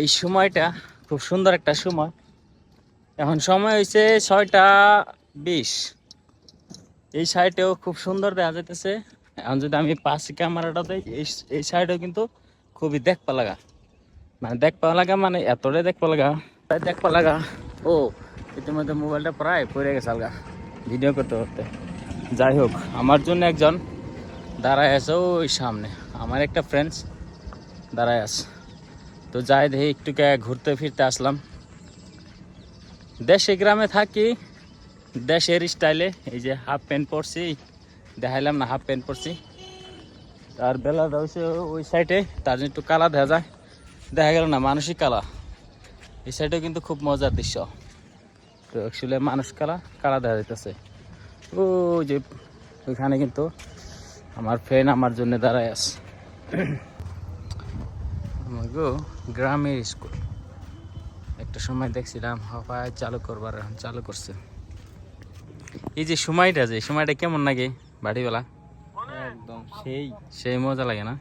এই সময়টা খুব সুন্দর একটা সময়। এখন সময় হয়েছে ছয়টা বিশ। এই সাইডেও খুব সুন্দর দেখা যাইতেছে। এখন যদি আমি পাঁচ ক্যামেরাটা দিই, এই এই সাইডেও কিন্তু খুবই দেখপা লাগা মানে দেখপা লাগা মানে এতটাই দেখপা লাগা তাই দেখপা লাগা ও, ইতিমধ্যে মোবাইলটা প্রায় পড়ে গেছে আলগা। ভিডিও করতে করতে। যাই হোক, আমার জন্য একজন দাঁড়ায় আছে ওই সামনে। আমার একটা ফ্রেন্ডস দাঁড়ায় আছে। তো যাই দেখি, একটু ঘুরতে ফিরতে আসলাম। দেশে গ্রামে থাকি, দেশের স্টাইলে, এই যে হাফ প্যান্ট পরছি, দেখাইলাম না, হাফ প্যান্ট পরছি। আর বেলা হচ্ছে ওই সাইডে, তার জন্য একটু কালা দেখা যায়। দেখা গেল না, মানুষই কালা। এই সাইডেও কিন্তু খুব মজার দৃশ্য। তো অ্যাকচুয়ালি মানুষ কালা কালা দেখা যাইতেছে। ও যে ওইখানে কিন্তু আমার ফ্রেন্ড আমার জন্য দাঁড়ায় আছে। আমাগো গ্রামের স্কুল। একটা সময় দেখছিলাম হাফায় চালু করবার এখন চালু করছে। এই যে সময়টা যে সময়টা কেমন লাগে বাড়িওয়ালা? একদম সেই। সেই মজা লাগে না?